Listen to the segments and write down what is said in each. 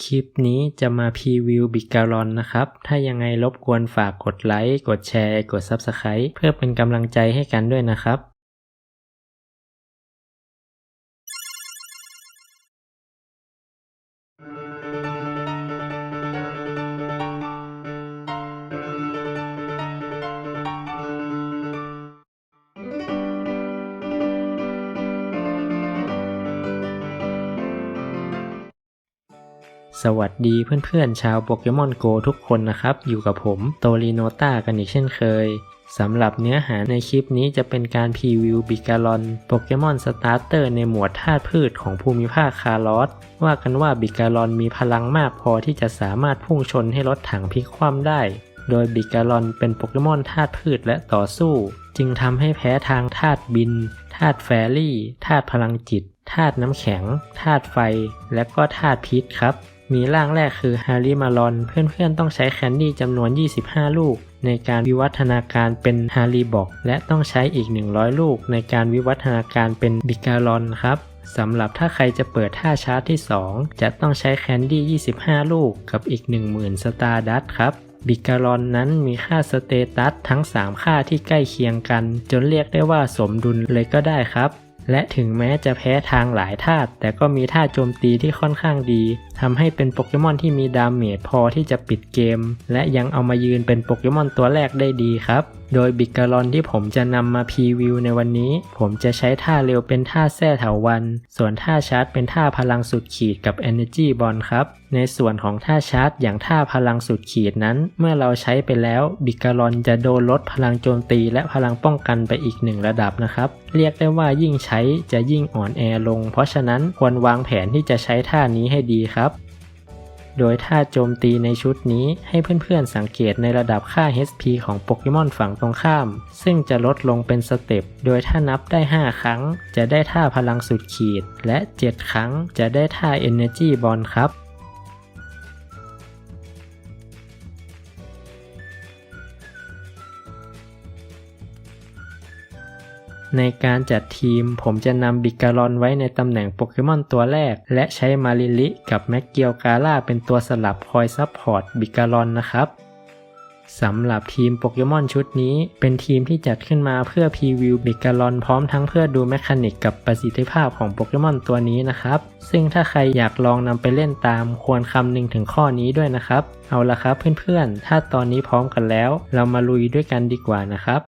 คลิปนี้จะมาพรีวิวบิการอนนะครับ ถ้ายังไงรบกวนฝากกดไลค์ กดแชร์ กด Subscribe เพื่อเป็นกำลังใจให้กันด้วยนะครับ สวัสดีเพื่อนๆชาวโปเกมอนโกทุกคนนะครับ อยู่กับผมโตริโนต้ากันอีกเช่นเคยสำหรับเนื้อหาในคลิปนี้จะเป็นการพรีวิวบิการอนโปเกมอนสตาร์เตอร์ในหมวดธาตุพืชของภูมิภาคคาร์ลอสว่ากันว่าบิการอนมีพลังมากพอที่จะสามารถพุ่งชนให้รถถังพลิกคว่ำได้ โดยบิการอนเป็นโปเกมอนธาตุพืชและต่อสู้ จึงทำให้แพ้ทางธาตุบินธาตุแฟรี่ธาตุพลังจิตธาตุน้ำแข็งธาตุไฟ และก็ธาตุพิษครับ มีร่างแรกคือฮาริมารอน เพื่อนๆต้องใช้แคนดี้จำนวน 25 ลูก ในการวิวัฒนาการเป็นฮาริบอก และต้องใช้อีก 100 ลูก ในการวิวัฒนาการเป็นบิการอนครับสำหรับถ้าใครจะเปิดท่าชาร์จที่ 2 จะต้องใช้แคนดี้ 25 ลูก กับอีก 10,000 สตาร์ดัตครับบิการอนนั้นมีค่าสเตตัสทั้ง 3 ค่าที่ใกล้เคียงกัน จนเรียกได้ว่าสมดุลเลยก็ได้ครับ และถึงแม้จะแพ้ทางหลายธาตุแต่ก็มีท่าโจมตีที่ค่อนข้างดีทำให้เป็นโปเกมอนที่มีดาเมจพอที่จะปิดเกม และยังเอามายืนเป็นโปเกมอนตัวแรกได้ดีครับ โดยบิการอนที่ผมจะนำมาพรีวิวในวันนี้ ผมจะใช้ท่าเร็วเป็นท่าแท้เถาวัน ส่วนท่าชาร์จเป็นท่าพลังสุดขีดกับ Energy Ball ครับ ในส่วนของท่าชาร์จอย่างท่าพลังสุดขีดนั้น เมื่อเราใช้ไปแล้วบิการอนจะโดนลดพลังโจมตีและพลังป้องกันไปอีกหนึ่งระดับนะครับ เรียกได้ว่ายิ่งใช้จะยิ่งอ่อนแอลง เพราะฉะนั้นควรวางแผนที่จะใช้ท่านี้ให้ดีครับ โดยท่าโจมตีในชุดนี้ให้เพื่อนๆสังเกตในระดับค่า HP ของโปเกมอนฝั่งตรงข้าม ซึ่งจะลดลงเป็นสเต็ป โดยถ้านับได้ 5 ครั้ง จะได้ท่าพลังสุดขีด และ 7 ครั้งจะได้ท่า Energy Ball ครับ ในการจัดทีม ผมจะนำบิการอนไว้ในตำแหน่งโปเกมอนตัวแรก และใช้มาริลิกับแม็กเกียวกาล่าเป็นตัวสลับคอยซับพอร์ตบิการอนนะครับสำหรับทีมโปเกมอนชุดนี้ เป็นทีมที่จัดขึ้นมาเพื่อพรีวิวบิการอนพร้อมทั้งเพื่อดูแมคานิกกับประสิทธิภาพของโปเกมอนตัวนี้นะครับ ซึ่งถ้าใครอยากลองนำไปเล่นตามควรคำนึงถึงข้อนี้ด้วยนะครับ เอาละครับเพื่อนๆ ถ้าตอนนี้พร้อมกันแล้ว เรามาลุยด้วยกันดีกว่านะครับ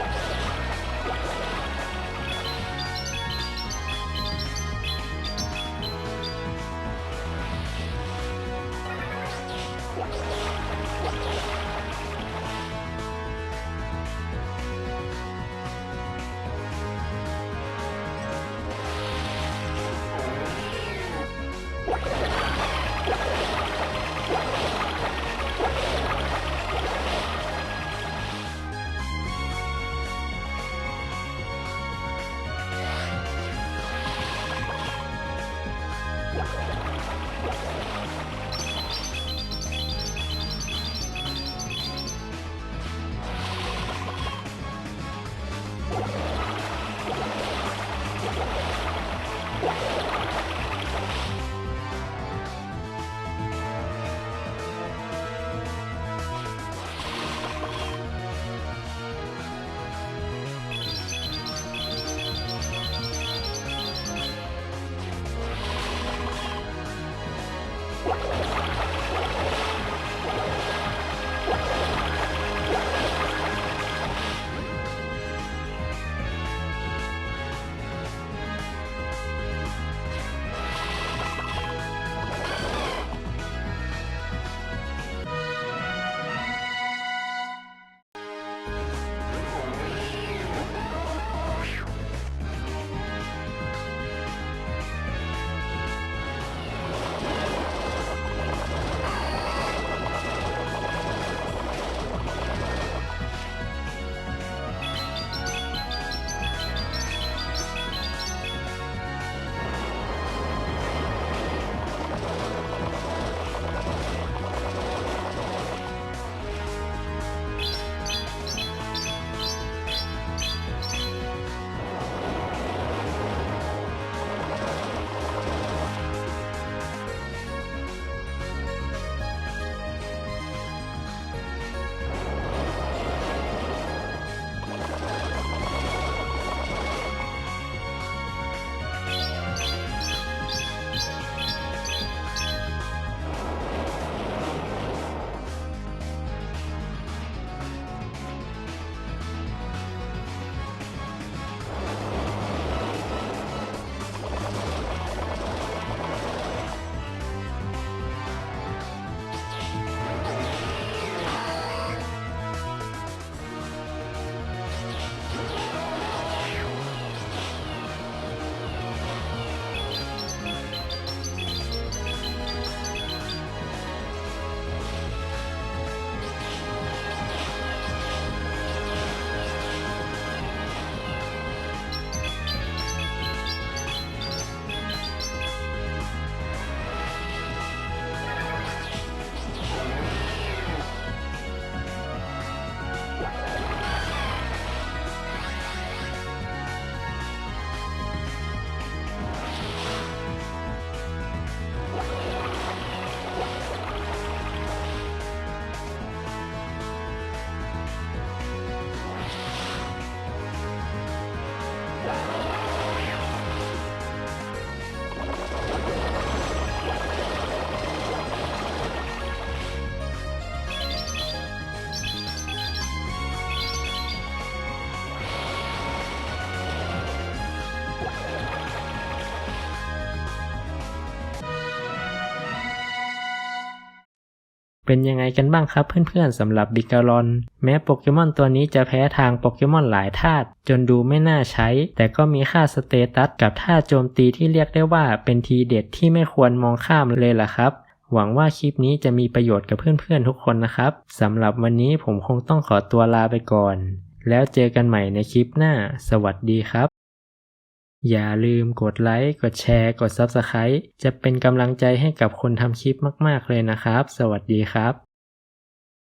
わっ! เป็นยังไงกันบ้างครับเพื่อนๆสำหรับบิการอน แม้โปเกมอนตัวนี้จะแพ้ทางโปเกมอนหลายธาตุจนดูไม่น่าใช้ แต่ก็มีค่าสเตตัสกับท่าโจมตีที่เรียกได้ว่าเป็นทีเด็ดที่ไม่ควรมองข้ามเลยล่ะครับ หวังว่าคลิปนี้จะมีประโยชน์กับเพื่อนๆทุกคนนะครับสำหรับวันนี้ผมคงต้องขอตัวลาไปก่อน แล้วเจอกันใหม่ในคลิปหน้า สวัสดีครับ อย่าลืมกดไลค์ กดแชร์ กด Subscribe จะเป็นกำลังใจให้กับคนทำคลิปมาก ๆ เลยนะครับ สวัสดีครับ